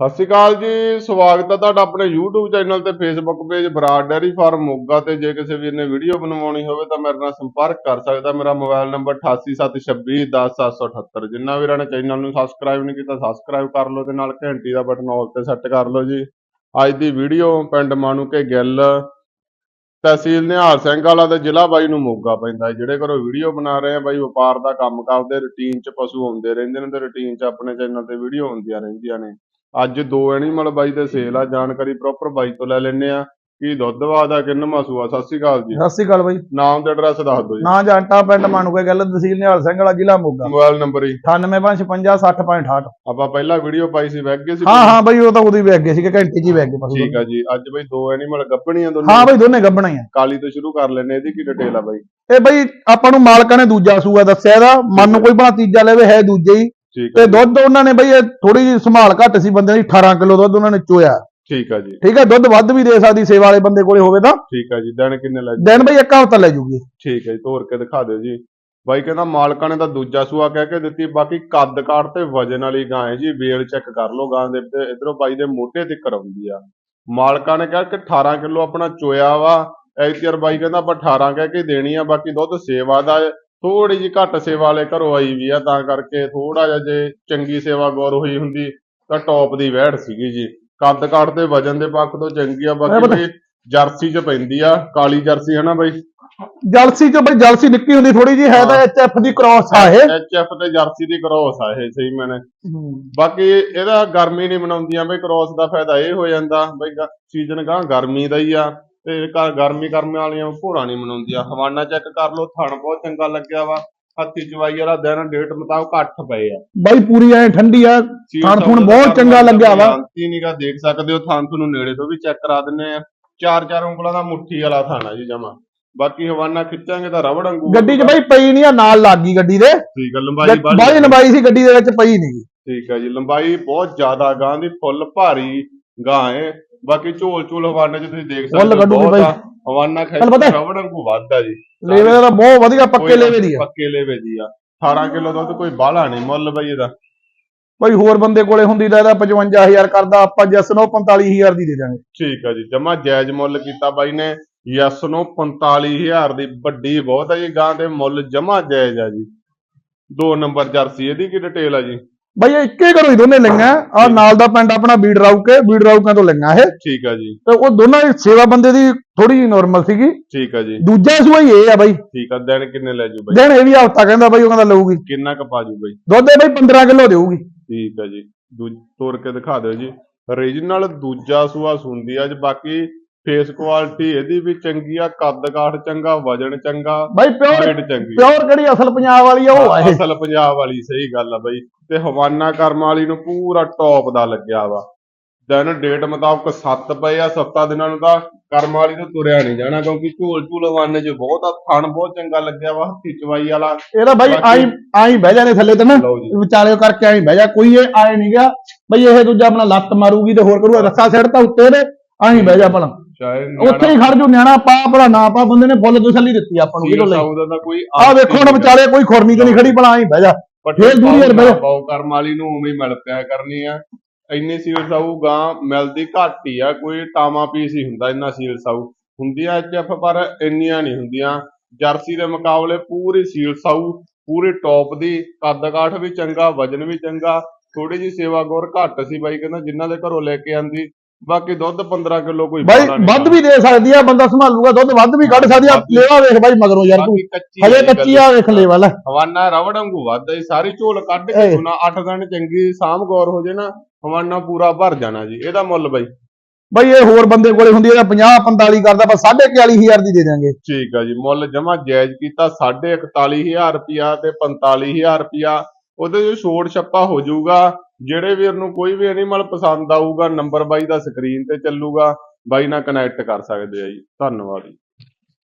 ਸਤਿ ਸ਼੍ਰੀ ਅਕਾਲ ਜੀ, ਸਵਾਗਤ ਹੈ ਤੁਹਾਡਾ ਆਪਣੇ YouTube ਚੈਨਲ ਤੇ Facebook page Brar dairy farm Moga ਤੇ। ਜੇ ਕਿਸੇ ਵੀਰ ਨੇ ਵੀਡੀਓ ਬਣਵਾਉਣੀ ਹੋਵੇ ਤਾਂ ਮੇਰੇ ਨਾਲ ਸੰਪਰਕ ਕਰ ਸਕਦਾ। ਮੇਰਾ ਮੋਬਾਈਲ ਨੰਬਰ 8876210778 ਜਿੰਨਾ ਵੀਰਾਂ ਨੇ ਚੈਨਲ ਨੂੰ ਸਬਸਕ੍ਰਾਈਬ ਨਹੀਂ ਕੀਤਾ ਸਬਸਕ੍ਰਾਈਬ ਕਰ ਲਓ ਤੇ ਨਾਲ ਘੰਟੀ ਦਾ ਬਟਨ ਆਲ ਤੇ ਸੈੱਟ ਕਰ ਲਓ ਜੀ। ਅੱਜ ਦੀ ਵੀਡੀਓ ਪਿੰਡ ਮਾਨੂਕੇ ਗਿੱਲ, ਤਹਿਸੀਲ ਨਿਹਾਲ ਸਿੰਘ ਵਾਲਾ ਤੇ ਜ਼ਿਲ੍ਹਾ ਬਾਈ ਨੂੰ ਮੋਗਾ ਪੈਂਦਾ ਜਿਹੜੇ ਘਰੋਂ ਵੀਡੀਓ ਬਣਾ ਰਹੇ ਆ ਬਾਈ, ਵਪਾਰ ਦਾ ਕੰਮ ਕਰਦੇ ਰੁਟੀਨ 'ਚ ਪਸ਼ੂ ਆਉਂਦੇ ਰਹਿੰਦੇ ਨੇ ਤੇ ਰੁਟੀਨ 'ਚ ਆਪਣੇ ਚੈਨਲ ਤੇ ਵੀਡੀਓ ਆਉਂਦੀਆਂ ਰਹਿੰਦੀਆਂ ਨੇ। ਅੱਜ ਦੋ ਐਨੀਮਲ ਬਾਈ ਦੇ ਸੇਲ ਆ ਜਾਣਕਾਰੀ ਪ੍ਰੋਪਰ ਬਾਈ ਤੋਂ ਲੈ ਲੈਣੇ ਆ। ਕੀ ਦੁੱਧ ਵਾਦਾ ਕਿੰਨ ਮਾਸੂਆ ਸਤਿ ਸ਼੍ਰੀ ਅਕਾਲ ਜੀ। ਸਤਿ ਸ਼੍ਰੀ ਅਕਾਲ ਬਾਈ। ਨਾਮ ਤੇ ਐਡਰੈਸ ਦੱਸ ਦਿਓ ਜੀ। ਨਾਂ ਜੰਟਾ ਪਿੰਡ ਮਾਨੂਕੇ ਗੱਲ ਤਹਿਸੀਲ ਨਿਹਾਲ ਸਿੰਘ ਵਾਲਾ ਜ਼ਿਲ੍ਹਾ ਮੋਗਾ। ਮੋਬਾਈਲ ਨੰਬਰ ਜੀ। 985560.68 ਆਪਾਂ ਪਹਿਲਾਂ ਵੀਡੀਓ ਪਾਈ ਸੀ ਵੈਗ ਗਏ ਸੀ ਹਾਂ ਹਾਂ ਬਾਈ ਉਹ ਤਾਂ ਉਦੋਂ ਹੀ ਵੇਖ ਗਏ ਸੀਗੇ ਘੰਟੇ 'ਚ ਹੀ ਵੇਖ ਗਏ ਬਸ ਠੀਕ ਆ ਜੀ ਅੱਜ ਬਈ ਦੋ ਐਨੀਮਲ ਗੱਭਣੀਆਂ ਦੋਨੇ। ਹਾਂ ਬਾਈ ਦੋਨੇ ਗੱਬਣਾ ਹੀ ਆ। ਕਾਲੀ ਤੋਂ ਸ਼ੁਰੂ ਕਰ ਲੈਨੇ ਇਹਦੀ ਕੀ ਡਿਟੇਲ ਆ ਬਾਈ? ਇਹ ਬਾਈ ਆਪਾਂ ਨੂੰ ਮਾਲਕਾਂ ਨੇ ਦੂਜਾ ਸੂਆ ਦੱਸਿਆ ਇਹਦਾ। ਮਨ ਨੂੰ ਕੋਈ ਬਣਾ ਤੀਜਾ ਲੈਵੇ ਹੈ ਦੂਜੇ ਹੀ। ਠੀਕ ਤੇ ਆ ਦੁੱਧ ਉਹਨਾਂ ਨੇ ਬਾਈ ਇਹ ਥੋੜੀ ਜਿਹੀ ਸੰਭਾਲ ਘੱਟ ਸੀ ਬੰਦੇ ਦੀ 18 ਕਿਲੋ ਦੁੱਧ ਉਹਨਾਂ ਨੇ ਚੋਇਆ। ਠੀਕ ਆ ਜੀ। ਠੀਕ ਹੈ ਦੁੱਧ ਵੱਧ ਵੀ ਦੇ ਸਕਦੀ ਸੇਵਾ ਵਾਲੇ ਬੰਦੇ ਕੋਲੇ ਹੋਵੇ ਤਾਂ। ਠੀਕ ਆ ਜੀ ਦਿਨ ਕਿੰਨੇ ਲੈ ਦਿਨ ਬਾਈ ਇੱਕ ਹਫ਼ਤਾ ਲੈ ਜੂਗੀ। ਠੀਕ ਹੈ ਜੀ ਤੋਰ ਕੇ ਦਿਖਾ ਦਿਓ ਜੀ। ਬਾਈ ਕਹਿੰਦਾ ਮਾਲਕਾਂ ਨੇ ਤਾਂ ਦੂਜਾ ਸੂਆ ਕਹਿ ਕੇ ਦਿੱਤੀ ਬਾਕੀ ਕੱਦ ਕਾਠ ਤੇ ਵਜਨ ਵਾਲੀ ਗਾਂ ਹੈ ਜੀ ਵੇਲ ਚੈੱਕ ਕਰ ਲਓ ਗਾਂ ਦੇ ਤੇ ਇਧਰੋਂ ਬਾਈ ਦੇ ਮੋਢੇ ਤੇ ਕਰਾਉਂਦੀ ਆ। ਮਾਲਕਾਂ ਨੇ ਕਿਹਾ ਕਿ 18 ਕਿਲੋ ਆਪਣਾ ਚੋਇਆ ਵਾ। ਐਤੀਅਰ ਬਾਈ ਕਹਿੰਦਾ ਆਪਾਂ 18 ਕਹਿ ਕੇ ਦੇਣੀ ਆ ਬਾਕੀ ਦੁੱਧ ਸੇਵਾ ਦਾ ਥੋੜੀ ਜੀ ਘੱਟ ਸੇਵਾ ਵਾਲੇ ਘਰੋਂ ਆਈ ਵੀ ਆ ਤਾਂ ਕਰਕੇ ਥੋੜਾ ਜਿਹਾ ਜੇ ਚੰਗੀ ਸੇਵਾ ਗੌਰ ਹੋਈ ਹੁੰਦੀ ਤਾਂ ਟੌਪ ਦੀ ਵਹਿੜ ਸੀਗੀ ਜੀ। ਕੱਦ ਕਾਠ ਤੇ ਵਜਨ ਦੇ ਪੱਖ ਤੋਂ ਚੰਗੀ ਆ ਬਾਕੀ ਵੀ ਜਰਸੀ ਚ ਪੈਂਦੀ ਆ ਕਾਲੀ ਜਰਸੀ ਹੈ ਨਾ ਬਾਈ? ਜਲਸੀ ਚ ਬਾਈ ਜਲਸੀ ਨਿੱਕੀ ਹੁੰਦੀ ਥੋੜੀ ਜੀ ਹੈ ਤਾਂ ਐਚਐਫ ਦੀ ਕ੍ਰਾਸ ਆ ਇਹ। ਐਚਐਫ ਤੇ ਜਰਸੀ ਦੀ ਕ੍ਰੋਸ ਆ ਇਹ ਸਹੀ ਮੈਨੇ। ਬਾਕੀ ਇਹਦਾ ਗਰਮੀ ਨਹੀਂ ਬਣਾਉਂਦੀਆਂ ਬਈ ਕ੍ਰੋਸ ਦਾ ਫਾਇਦਾ ਇਹ ਹੋ ਜਾਂਦਾ ਬਈ ਸੀਜ਼ਨ ਗਾਂ ਗਰਮੀ ਦਾ ਹੀ ਆ। ਤੇ ਗਰਮੀ ਕਰਮੇ ਵਾਲੀਆਂ ਭੋਰਾ ਨਹੀਂ ਬਣਾਉਂਦੀਆਂ ਹਵਾਨਾ ਚੈੱਕ ਕਰ ਲਓ ਥਣ ਬਹੁਤ ਚੰਗਾ ਲੱਗਿਆ ਵਾ। ਹੱਥੀ ਚਵਾਈ ਵਾਲਾ ਦਿਨ ਡੇਟ ਮੁਤਾਬਕ 8 ਪਏ ਆ। ਬਾਈ ਪੂਰੀ ਐ ਠੰਡੀ ਆ ਥਣ ਥੁਣ ਬਹੁਤ ਚੰਗਾ ਲੱਗਿਆ ਵਾ। ਸ਼ਾਂਤੀ ਨੀਗਾ ਦੇਖ ਸਕਦੇ ਹੋ ਥਣ ਤੁਹਾਨੂੰ ਨੇੜੇ ਤੋਂ ਵੀ ਚੈੱਕ ਕਰਾ ਦਿੰਨੇ ਆ। ਚਾਰ ਚਾਰ ਉਂਗਲਾਂ ਦਾ ਮੁੱਠੀ ਵਾਲਾ ਥਣ ਆ ਜੀ ਜਮਾ। ਬਾਕੀ ਹਵਾਨਾ ਖਿੱਚਾਂਗੇ ਤਾਂ ਰਬੜ ਵਾਂਗੂ ਗੱਡੀ 'ਚ ਬਾਈ ਪਈ ਨਹੀਂ ਆ ਨਾਲ ਲੱਗ ਗਈ ਗੱਡੀ ਦੇ। ਠੀਕ ਆ ਲੰਬਾਈ ਬਾਈ ਲੰਬਾਈ ਸੀ ਗੱਡੀ ਦੇ ਵਿੱਚ ਪਈ ਨਹੀਂ। ਠੀਕ ਹੈ ਜੀ ਲੰਬਾਈ ਬਹੁਤ ਜ਼ਿਆਦਾ ਗਾਂ ਦੀ ਫੁੱਲ ਭਾਰੀ ਗਾਂ ਹੈ ਬਾਕੀ ਝੋਲ ਝੋਲ ਹਵਾਨੇ ਚ ਤੁਸੀਂ ਦੇਖ ਸਕਦੇ ਹੋ ਬਹੁਤ। ਆ ਹਵਾਨਾ ਖੈਰ ਰਵੜ ਵਾਂਗੂ ਵੱਧਦਾ ਜੀ। ਲੇਵੇ ਦਾ ਤਾਂ ਬਹੁਤ ਵਧੀਆ ਪੱਕੇ ਲੇਵੇ ਦੀ ਆ। ਪੱਕੇ ਲੇਵੇ ਦੀ ਆ। 18 ਕਿਲੋ ਦੁੱਧ ਕੋਈ ਬਾਹਲਾ ਨਹੀਂ ਮੁੱਲ ਬਈ ਇਹਦਾ। ਬਾਈ ਹੋਰ ਬੰਦੇ ਕੋਲੇ ਹੁੰਦੀ ਤਾਂ ਇਹਦਾ 55000 ਕਰਦਾ ਆਪਾਂ ਜਸ ਨੂੰ 45000 ਦੀ ਦੇ ਦਾਂਗੇ ਠੀਕ ਹੈ ਜੀ ਜਮਾ ਜਾਇਜ਼ ਮੁੱਲ ਕੀਤਾ ਬਾਈ ਨੇ। ਯਸ ਨੂੰ 45000 ਦੀ ਵੱਡੀ ਬਹੁਤ ਹੈ ਜੀ ਗਾਂ ਦੇ ਮੁੱਲ ਜਮਾ ਜਾਇਜ਼ ਆ ਜੀ। ਦੋ ਨੰਬਰ ਜਰਸੀ ਇਹਦੀ ਕੀ ਡਿਟੇਲ ਆ ਜੀ? ਬਾਈ ਇਹ ਇੱਕੇ ਘਰੋਂ ਹੀ ਦੋਨੇ ਲਈਆਂ। ਆ ਨਾਲ ਦਾ ਪਿੰਡ ਆਪਣਾ ਬੀੜ ਰਾਉਕੇ ਬੀੜ ਰਾਉਕਾਂ ਤੋਂ ਲਈਆਂ ਇਹ। ਠੀਕ ਆ ਜੀ। ਤੇ ਉਹ ਦੋਨਾਂ ਦੀ ਸੇਵਾ ਬੰਦੇ ਦੀ ਥੋੜੀ ਜਿਹੀ ਨਾਰਮਲ ਸੀਗੀ। ਠੀਕ ਆ ਜੀ। ਦੂਜਾ ਸੂਆ ਹੀ ਇਹ ਆ ਬਾਈ। ਠੀਕ ਆ ਦਿਨ ਕਿੰਨੇ ਲੈ ਜੂ ਬਾਈ? ਦਿਨ ਇਹ ਵੀ ਹਫਤਾ ਕਹਿੰਦਾ ਬਾਈ ਉਹ ਕਹਿੰਦਾ ਲਊਗੀ। ਕਿੰਨਾ ਕੁ ਪਾਜੂ ਬਾਈ? ਦੁੱਧ ਇਹ ਬਾਈ 15 ਕਿਲੋ ਦੇਊਗੀ। ਠੀਕ ਹੈ ਜੀ। ਤੋੜ ਕੇ ਦਿਖਾ ਦਿਓ ਜੀ। ਰੀਜਨਲ ਦੂਜਾ ਸੂਆ ਸੁੰਦੀ ਆ ਜੀ ਬਾਕੀ ਫੇਸ ਕੁਆਲਿਟੀ ਇਹਦੀ ਵੀ ਚੰਗੀ ਆ ਕੱਦ ਕਾਠ ਚੰਗਾ ਵਜਨ ਚੰਗਾ ਬਾਈ ਪਿਓਰ weight ਚੰਗੀ। ਪਿਓਰ ਕਿਹੜੀ ਅਸਲ ਪੰਜਾਬ ਵਾਲੀ ਆ ਉਹ ਆ ਇਹ। ਅਸਲ ਪੰਜਾਬ ਵਾਲੀ ਸਹੀ ਗੱਲ ਆ ਬਈ। ਤੇ ਹਵਾਨਾ ਕਰਮ ਵਾਲੀ ਨੂੰ ਪੂਰਾ ਟੌਪ ਦਾ ਲੱਗਿਆ ਵਾ। ਦਿਨ ਡੇਟ ਮੁਤਾਬਕ 7 ਪਏ ਆ 7 ਦਿਨਾਂ ਨੂੰ ਤਾਂ ਕਰਮ ਵਾਲੀ ਤੋਂ ਤੁਰਿਆ ਨਹੀਂ ਜਾਣਾ ਕਿਉਂਕਿ ਝੋਲ ਝੂਲ ਹਵਾਨੇ 'ਚ ਬਹੁਤ ਆ ਥਣ ਬਹੁਤ ਚੰਗਾ ਲੱਗਿਆ ਵਾ ਹੱਥੀ ਚਵਾਈ ਵਾਲਾ। ਇਹਦਾ ਬਾਈ ਆਈ ਆਈ ਬਹਿ ਜਾਣੇ ਥੱਲੇ ਤੇ ਨਾ। ਵਿਚਾਲੇ ਕਰਕੇ ਆਈ ਬਹਿ ਜਾ ਕੋਈ ਇਹ ਆਏ ਨਹੀਂ ਗਿਆ। ਬਈ ਇਹ ਦੂਜਾ ਆਪਣਾ ਲੱਤ ਮਾਰੂਗੀ ਤੇ ਹੋਰ ਕਰੂਗਾ ਰੱਸਾ ਸਿਰ ਤਾਂ ਉੱਤੇ ਦੇ ਆਈ ਬਹਿ ਜਾ ਭਲਾ। ਉੱਥੇ ਹੀ ਖੜ ਜੂ ਨਿਆਣਾ ਪਾ ਭਲਾ ਨਾ ਪਾ ਬੰਦੇ ਨੇ ਫੁੱਲ ਤਸੱਲੀ ਦਿੱਤੀ ਆਪਾਂ ਨੂੰ ਕਿਹਦੋਂ ਲਈ? ਸਾਊਦਾ ਦਾ ਕੋਈ ਆ ਵੇਖੋ ਹੁਣ ਵਿਚਾਲੇ ਕੋਈ ਖੁਰਨੀ ਤੇ ਨਹੀਂ ਖੜੀ ਭਲਾ ਆਈ ਬਹਿ ਜਾ। ਫੇਰ ਦੂਰੀ ਯਾਰ ਬਹਿ ਜਾ। ਕਰਮ ਵਾਲੀ ਨੂੰ ਉਵੇਂ ਹੀ ਮਿਲ ਪਿਆ ਕਰਨੀ ਆ। ਇੰਨੀ ਸੀਲ ਸਾਊ ਗਾਂ ਮਿਲਦੀ ਘੱਟ ਹੀ ਆ ਕੋਈ ਟਾਮਾ ਪੀਸ ਹੀ ਹੁੰਦਾ ਇੰਨਾ ਸੀਲ ਸਾਊ। ਹੁੰਦੀਆਂ ਐਚਐਫ ਪਰ ਇੰਨੀਆਂ ਨਹੀਂ ਹੁੰਦੀਆਂ। ਜਰਸੀ ਦੇ ਮੁਕਾਬਲੇ ਪੂਰੀ ਸੀਲ ਸਾਊ ਪੂਰੀ ਟੌਪ ਦੀ। ਕੱਦ ਕਾਠ ਵੀ ਚੰਗਾ ਵਜਨ ਵੀ ਚੰਗਾ। ਥੋੜੀ ਜੀ ਸੇਵਾ ਗੌਰ ਘੱਟ ਸੀ ਬਾਈ ਕਹਿੰਦਾ ਜਿਨ੍ਹਾਂ ਦੇ ਘਰੋਂ ਲੈ ਕੇ ਆਂਦੀ ਬਾਕੀ ਦੁੱਧ 15 ਕਿਲੋ ਕੋਈ ਬਾਈ ਵੱਧ ਵੀ ਦੇ ਸਕਦੀ ਆ ਬੰਦਾ ਸੰਭਾਲੂਗਾ ਦੁੱਧ ਵੱਧ ਵੀ ਕੱਢ ਸਕਦੀ ਆ ਲੇਵਾ ਵੇਖ ਬਾਈ ਮਗਰੋਂ ਯਾਰ ਤੂੰ। ਬਾਕੀ ਕੱਚੀ ਹੈ ਆ ਵੇਖ ਲੇਵਾ ਲੈ। ਹਵਾਨਾ ਰਵੜ ਵਾਂਗੂ ਵੱਧਦਾ ਜੀ ਸਾਰੀ ਝੋਲ ਕੱਢ ਕੇ। ਸੁਣਾ 8 ਦਿਨ ਚੰਗੀ ਸਾਂਭ ਗੌਰ ਹੋ ਜੇ ਨਾ ਹਵਾਨਾ ਪੂਰਾ ਭਰ ਜਾਣਾ ਜੀ ਇਹਦਾ ਮੁੱਲ ਬਾਈ। ਬਾਈ ਇਹ ਹੋਰ ਬੰਦੇ ਕੋਲੇ ਹੁੰਦੀ ਆ 50 45 ਕਰਦਾ ਆਪਾਂ 41500 ਦੀ ਦੇ ਦਾਂਗੇ ਠੀਕ ਆ ਜੀ ਮੁੱਲ ਜਮਾ ਜਾਇਜ਼ ਕੀਤਾ 41500 ਰੁਪਿਆ ਤੇ 45000 ਰੁਪਿਆ ਉਹਦੇ ਜੋ ਛੋੜ ਛੱਪਾ ਹੋ ਜਾਊਗਾ ਜਿਹੜੇ ਵੀਰ ਨੂੰ ਕੋਈ ਵੀ ਐਨੀਮਲ ਪਸੰਦ ਆਊਗਾ ਨੰਬਰ ਬਾਈ ਦਾ ਸਕਰੀਨ ਤੇ ਚੱਲੂਗਾ, ਬਾਈ ਨਾਲ ਕਨੈਕਟ ਕਰ ਸਕਦੇ ਆ ਜੀ। ਧੰਨਵਾਦ ਜੀ।